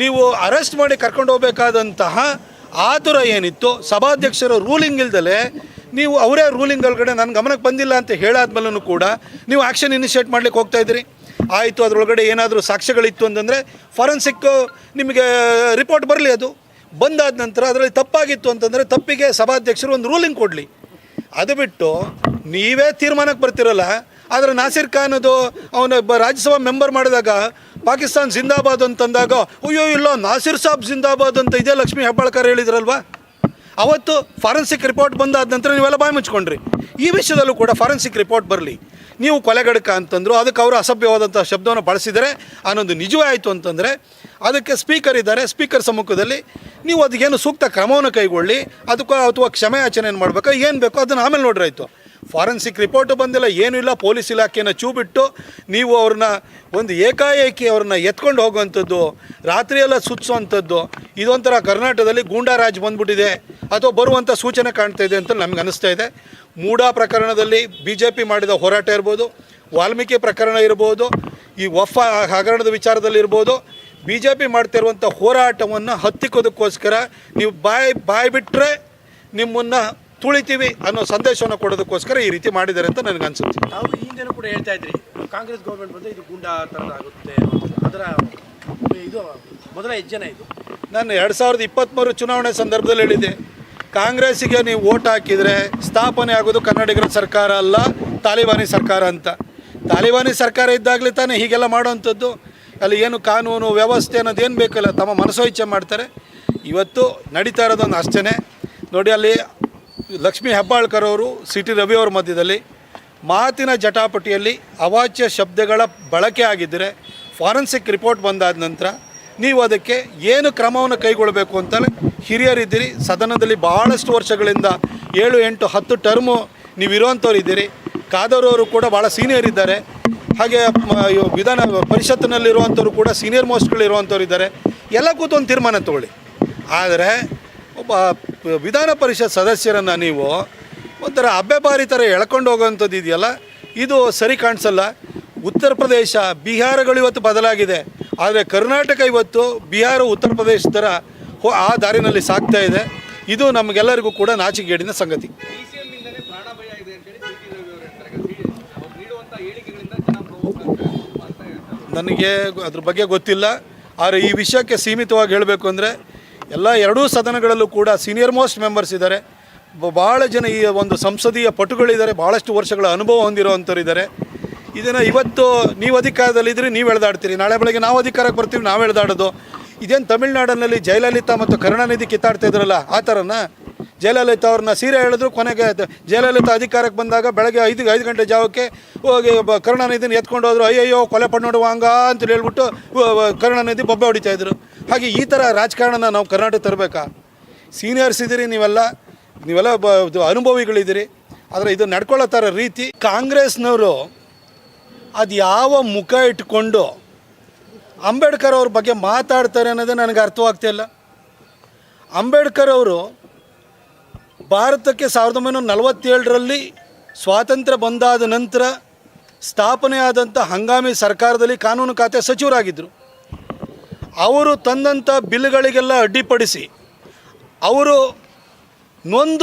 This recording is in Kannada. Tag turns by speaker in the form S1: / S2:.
S1: ನೀವು ಅರೆಸ್ಟ್ ಮಾಡಿ ಕರ್ಕೊಂಡು ಹೋಗಬೇಕಾದಂತಹ ಆತುರ ಏನಿತ್ತು, ಸಭಾಧ್ಯಕ್ಷರ ರೂಲಿಂಗ್ ಇಲ್ದಲೇ ನೀವು ಅವರೇ ರೂಲಿಂಗ್ ಒಳಗಡೆ ನನ್ನ ಗಮನಕ್ಕೆ ಬಂದಿಲ್ಲ ಅಂತ ಹೇಳಾದ್ಮೇಲೂ ಕೂಡ ನೀವು ಆ್ಯಕ್ಷನ್ ಇನಿಷಿಯೇಟ್ ಮಾಡ್ಲಿಕ್ಕೆ ಹೋಗ್ತಾ ಇದ್ದೀರಿ. ಆಯಿತು, ಅದರೊಳಗಡೆ ಏನಾದರೂ ಸಾಕ್ಷ್ಯಗಳಿತ್ತು ಅಂತಂದರೆ ಫಾರೆನ್ಸಿಕ್ ನಿಮಗೆ ರಿಪೋರ್ಟ್ ಬರಲಿ ಅದು. ಬಂದಾದ ನಂತರ ಅದರಲ್ಲಿ ತಪ್ಪಾಗಿತ್ತು ಅಂತಂದರೆ ತಪ್ಪಿಗೆ ಸಭಾಧ್ಯಕ್ಷರು ಒಂದು ರೂಲಿಂಗ್ ಕೊಡಲಿ. ಅದು ಬಿಟ್ಟು ನೀವೇ ತೀರ್ಮಾನಕ್ಕೆ ಬರ್ತಿರಲ್ಲ. ಆದರೆ ನಾಸಿರ್ ಖಾನ್ ಅದು ಅವನ ರಾಜ್ಯಸಭಾ ಮೆಂಬರ್ ಮಾಡಿದಾಗ ಪಾಕಿಸ್ತಾನ್ ಜಿಂದಾಬಾದ್ ಅಂತಂದಾಗ ಅಯ್ಯೋ, ಇಲ್ಲ, ನಾಸಿರ್ ಸಾಬ್ ಜಿಂದಾಬಾದ್ ಅಂತ ಇದೆ ಲಕ್ಷ್ಮೀ ಹೆಬ್ಬಾಳ್ಕರ್ ಹೇಳಿದ್ರಲ್ವಾ? ಅವತ್ತು ಫಾರೆನ್ಸಿಕ್ ರಿಪೋರ್ಟ್ ಬಂದಾದ ನಂತರ ನೀವೆಲ್ಲ ಬಾಯಿ ಮುಚ್ಕೊಂಡ್ರಿ. ಈ ವಿಷಯದಲ್ಲೂ ಕೂಡ ಫಾರೆನ್ಸಿಕ್ ರಿಪೋರ್ಟ್ ಬರಲಿ. ನೀವು ಕೊಲೆಗಡಕ ಅಂತಂದರು, ಅದಕ್ಕೆ ಅವರು ಅಸಭ್ಯವಾದಂಥ ಶಬ್ದವನ್ನು ಬಳಸಿದರೆ ಅನ್ನೊಂದು ನಿಜವೇ ಆಯಿತು ಅಂತಂದರೆ, ಅದಕ್ಕೆ ಸ್ಪೀಕರ್ ಇದ್ದಾರೆ ಸ್ಪೀಕರ್ ಸಮ್ಮುಖದಲ್ಲಿ, ನೀವು ಅದಕ್ಕೇನು ಸೂಕ್ತ ಕ್ರಮವನ್ನು ಕೈಗೊಳ್ಳಿ, ಅದಕ್ಕೂ ಅಥವಾ ಕ್ಷಮೆಯಾಚನೆಯನ್ನು ಮಾಡಬೇಕು, ಏನು ಬೇಕೋ ಅದನ್ನು ಆಮೇಲೆ ನೋಡ್ರಾಯ್ತು ಫಾರೆನ್ಸಿಕ್ ರಿಪೋರ್ಟು ಬಂದಿಲ್ಲ, ಏನೂ ಇಲ್ಲ, ಪೊಲೀಸ್ ಇಲಾಖೆಯನ್ನು ಚೂಬಿಟ್ಟು ನೀವು ಅವ್ರನ್ನ ಒಂದು ಏಕಾಏಕಿ ಅವ್ರನ್ನ ಎತ್ಕೊಂಡು ಹೋಗುವಂಥದ್ದು, ರಾತ್ರಿಯೆಲ್ಲ ಸುತ್ತಿಸುವಂಥದ್ದು ಇದೊಂಥರ ಕರ್ನಾಟಕದಲ್ಲಿ ಗೂಂಡಾರಾಜ್ ಬಂದ್ಬಿಟ್ಟಿದೆ ಅಥವಾ ಬರುವಂಥ ಸೂಚನೆ ಕಾಣ್ತಾ ಇದೆ ಅಂತ ನಮ್ಗೆ ಅನಿಸ್ತಾ ಇದೆ. ಮೂಡಾ ಪ್ರಕರಣದಲ್ಲಿ ಬಿ ಜೆ ಪಿ ಮಾಡಿದ ಹೋರಾಟ ಇರ್ಬೋದು, ವಾಲ್ಮೀಕಿ ಪ್ರಕರಣ ಇರ್ಬೋದು, ಈ ವಫ ಹಗರಣದ ವಿಚಾರದಲ್ಲಿ ಇರ್ಬೋದು ಬಿ ಜೆ ಪಿ ಮಾಡ್ತಿರುವಂಥ ಹೋರಾಟವನ್ನು ಹತ್ತಿಕ್ಕೋದಕ್ಕೋಸ್ಕರ ನೀವು ಬಾಯಿ ಬಾಯಿ ಬಿಟ್ಟರೆ ನಿಮ್ಮನ್ನು ತುಳಿತೀವಿ ಅನ್ನೋ ಸಂದೇಶವನ್ನು ಕೊಡೋದಕ್ಕೋಸ್ಕರ ಈ ರೀತಿ ಮಾಡಿದ್ದಾರೆ ಅಂತ ನನಗೆ ಅನಿಸುತ್ತೆ.
S2: ನಾವು ಹಿಂದೆನೂ ಕೂಡ ಹೇಳ್ತಾ ಇದ್ರಿ ಕಾಂಗ್ರೆಸ್ ಗೌರ್ಮೆಂಟ್ ಬಂದರೆ ಇದು ಗುಂಡಾ ಥರದಾಗುತ್ತೆ. ಅದರ ಇದು ಮೊದಲ ಹೆಜ್ಜೆನೇ ಇದು.
S1: ನಾನು ಎರಡು ಸಾವಿರದ ಇಪ್ಪತ್ತ್ಮೂರು ಚುನಾವಣೆ ಸಂದರ್ಭದಲ್ಲಿ ಹೇಳಿದೆ ಕಾಂಗ್ರೆಸ್ಸಿಗೆ ನೀವು ಓಟ್ ಹಾಕಿದರೆ ಸ್ಥಾಪನೆ ಆಗೋದು ಕನ್ನಡಿಗರ ಸರ್ಕಾರ ಅಲ್ಲ ತಾಲಿಬಾನಿ ಸರ್ಕಾರ ಅಂತ. ತಾಲಿಬಾನಿ ಸರ್ಕಾರ ಇದ್ದಾಗಲೇ ತಾನೇ ಹೀಗೆಲ್ಲ ಮಾಡೋವಂಥದ್ದು. ಅಲ್ಲಿ ಏನು ಕಾನೂನು ವ್ಯವಸ್ಥೆ ಅನ್ನೋದು ಏನು ಬೇಕಲ್ಲ ತಮ್ಮ ಮನಸೋ ಇಚ್ಛೆ ಮಾಡ್ತಾರೆ. ಇವತ್ತು ನಡೀತಾ ಇರೋದೊಂದು ಅಷ್ಟೇ ನೋಡಿ ಅಲ್ಲಿ ಲಕ್ಷ್ಮೀ ಹೆಬ್ಬಾಳ್ಕರ್ ಅವರು ಸಿ ಟಿ ರವಿ ಅವರ ಮಧ್ಯದಲ್ಲಿ ಮಾತಿನ ಜಟಾಪಟಿಯಲ್ಲಿ ಅವಾಚ್ಯ ಶಬ್ದಗಳ ಬಳಕೆ ಆಗಿದ್ದರೆ ಫಾರೆನ್ಸಿಕ್ ರಿಪೋರ್ಟ್ ಬಂದಾದ ನಂತರ ನೀವು ಅದಕ್ಕೆ ಏನು ಕ್ರಮವನ್ನು ಕೈಗೊಳ್ಳಬೇಕು ಅಂತಲೇ ಹಿರಿಯರಿದ್ದೀರಿ. ಸದನದಲ್ಲಿ ಭಾಳಷ್ಟು ವರ್ಷಗಳಿಂದ ಏಳು ಎಂಟು ಹತ್ತು ಟರ್ಮು ನೀವು ಇರುವಂಥವ್ರು ಇದ್ದೀರಿ ಕಾದರವರು ಕೂಡ ಭಾಳ ಸೀನಿಯರ್ ಇದ್ದಾರೆ. ಹಾಗೆ ವಿಧಾನ ಪರಿಷತ್ತಿನಲ್ಲಿರುವಂಥವ್ರು ಕೂಡ ಸೀನಿಯರ್ ಮೋಸ್ಟ್ಗಳು ಇರುವಂಥವ್ರು ಇದ್ದಾರೆ. ಎಲ್ಲ ಕೂತು ಒಂದು ತೀರ್ಮಾನ ತಗೊಳ್ಳಿ. ಆದರೆ ವಿಧಾನ ಪರಿಷತ್ ಸದಸ್ಯರನ್ನು ನೀವು ಒಂಥರ ಅಬ್ಬೆಬಾರಿ ಥರ ಎಳ್ಕೊಂಡು ಹೋಗೋವಂಥದ್ದು ಇದೆಯಲ್ಲ? ಇದು ಸರಿ ಕಾಣಿಸಲ್ಲ. ಉತ್ತರ ಪ್ರದೇಶ ಬಿಹಾರಗಳು ಇವತ್ತು ಬದಲಾಗಿದೆ. ಆದರೆ ಕರ್ನಾಟಕ ಇವತ್ತು ಬಿಹಾರ ಉತ್ತರ ಪ್ರದೇಶ ಥರ ಹೋ ಆ ದಾರಿನಲ್ಲಿ ಸಾಗ್ತಾ ಇದೆ. ಇದು ನಮಗೆಲ್ಲರಿಗೂ ಕೂಡ ನಾಚಿಕೆಗೇಡಿನ ಸಂಗತಿ. ನನಗೆ ಅದ್ರ ಬಗ್ಗೆ ಗೊತ್ತಿಲ್ಲ. ಆದರೆ ಈ ವಿಷಯಕ್ಕೆ ಸೀಮಿತವಾಗಿ ಹೇಳಬೇಕು ಅಂದರೆ ಎಲ್ಲ ಎರಡೂ ಸದನಗಳಲ್ಲೂ ಕೂಡ ಸೀನಿಯರ್ ಮೋಸ್ಟ್ ಮೆಂಬರ್ಸ್ ಇದ್ದಾರೆ. ಭಾಳ ಜನ ಈ ಒಂದು ಸಂಸದೀಯ ಪಟುಗಳಿದ್ದಾರೆ. ಭಾಳಷ್ಟು ವರ್ಷಗಳ ಅನುಭವ ಹೊಂದಿರುವಂಥವ್ರು ಇದ್ದಾರೆ ಇದನ್ನು ಇವತ್ತು ನೀವು ಅಧಿಕಾರದಲ್ಲಿದ್ದರೆ ನೀವು ಎಳೆದಾಡ್ತೀರಿ. ನಾಳೆ ಬೆಳಗ್ಗೆ ನಾವು ಅಧಿಕಾರಕ್ಕೆ ಬರ್ತೀವಿ, ನಾವು ಎಳೆದಾಡೋದು. ಇದೇನು ತಮಿಳ್ನಾಡಿನಲ್ಲಿ ಜಯಲಲಿತಾ ಮತ್ತು ಕರುಣಾನಿಧಿ ಕಿತ್ತಾಡ್ತಾ ಇದ್ರಲ್ಲ, ಆ ಥರನ ಜಯಲಲಿತಾ ಅವ್ರನ್ನ ಸೀರೆ ಹೇಳಿದ್ರು, ಕೊನೆಗೆ ಜಯಲಲಿತಾ ಅಧಿಕಾರಕ್ಕೆ ಬಂದಾಗ ಬೆಳಗ್ಗೆ ಐದು ಐದು ಗಂಟೆ ಜಾವಕ್ಕೆ ಹೋಗಿ ಕರುಣಾನಿಧಿನ ಎತ್ಕೊಂಡು ಹೋದ್ರು ಅಯ್ಯಯ್ಯೋ, ಕೊಲೆ ಪಡ್ನೋಡು ಹಂಗ ಅಂತ ಹೇಳ್ಬಿಟ್ಟು ಕರುಣಾನಿಧಿ ಬೊಬ್ಬೆ ಹೊಡಿತಾ ಇದ್ರು. ಹಾಗೆ ಈ ಥರ ರಾಜಕಾರಣನ ನಾವು ಕರ್ನಾಟಕ ತರಬೇಕಾ? ಸೀನಿಯರ್ಸ್ ಇದ್ದೀರಿ ನೀವೆಲ್ಲ ನೀವೆಲ್ಲ ಬ ಅನುಭವಿಗಳಿದ್ದೀರಿ. ಆದರೆ ಇದು ನಡ್ಕೊಳ್ಳೋ ಥರ ರೀತಿ ಕಾಂಗ್ರೆಸ್ನವರು ಅದು ಯಾವ ಮುಖ ಇಟ್ಕೊಂಡು ಅಂಬೇಡ್ಕರ್ ಅವ್ರ ಬಗ್ಗೆ ಮಾತಾಡ್ತಾರೆ ಅನ್ನೋದೇ ನನಗೆ ಅರ್ಥವಾಗ್ತಾ ಇಲ್ಲ ಅಂಬೇಡ್ಕರ್ ಅವರು ಭಾರತಕ್ಕೆ ಸಾವಿರದ ಒಂಬೈನೂರ ನಲವತ್ತೇಳರಲ್ಲಿ ಸ್ವಾತಂತ್ರ್ಯ ಬಂದಾದ ನಂತರ ಸ್ಥಾಪನೆಯಾದಂಥ ಹಂಗಾಮಿ ಸರ್ಕಾರದಲ್ಲಿ ಕಾನೂನು ಖಾತೆ ಸಚಿವರಾಗಿದ್ದರು. ಅವರು ತಂದಂಥ ಬಿಲ್ಗಳಿಗೆಲ್ಲ ಅಡ್ಡಿಪಡಿಸಿ ಅವರು ನೊಂದು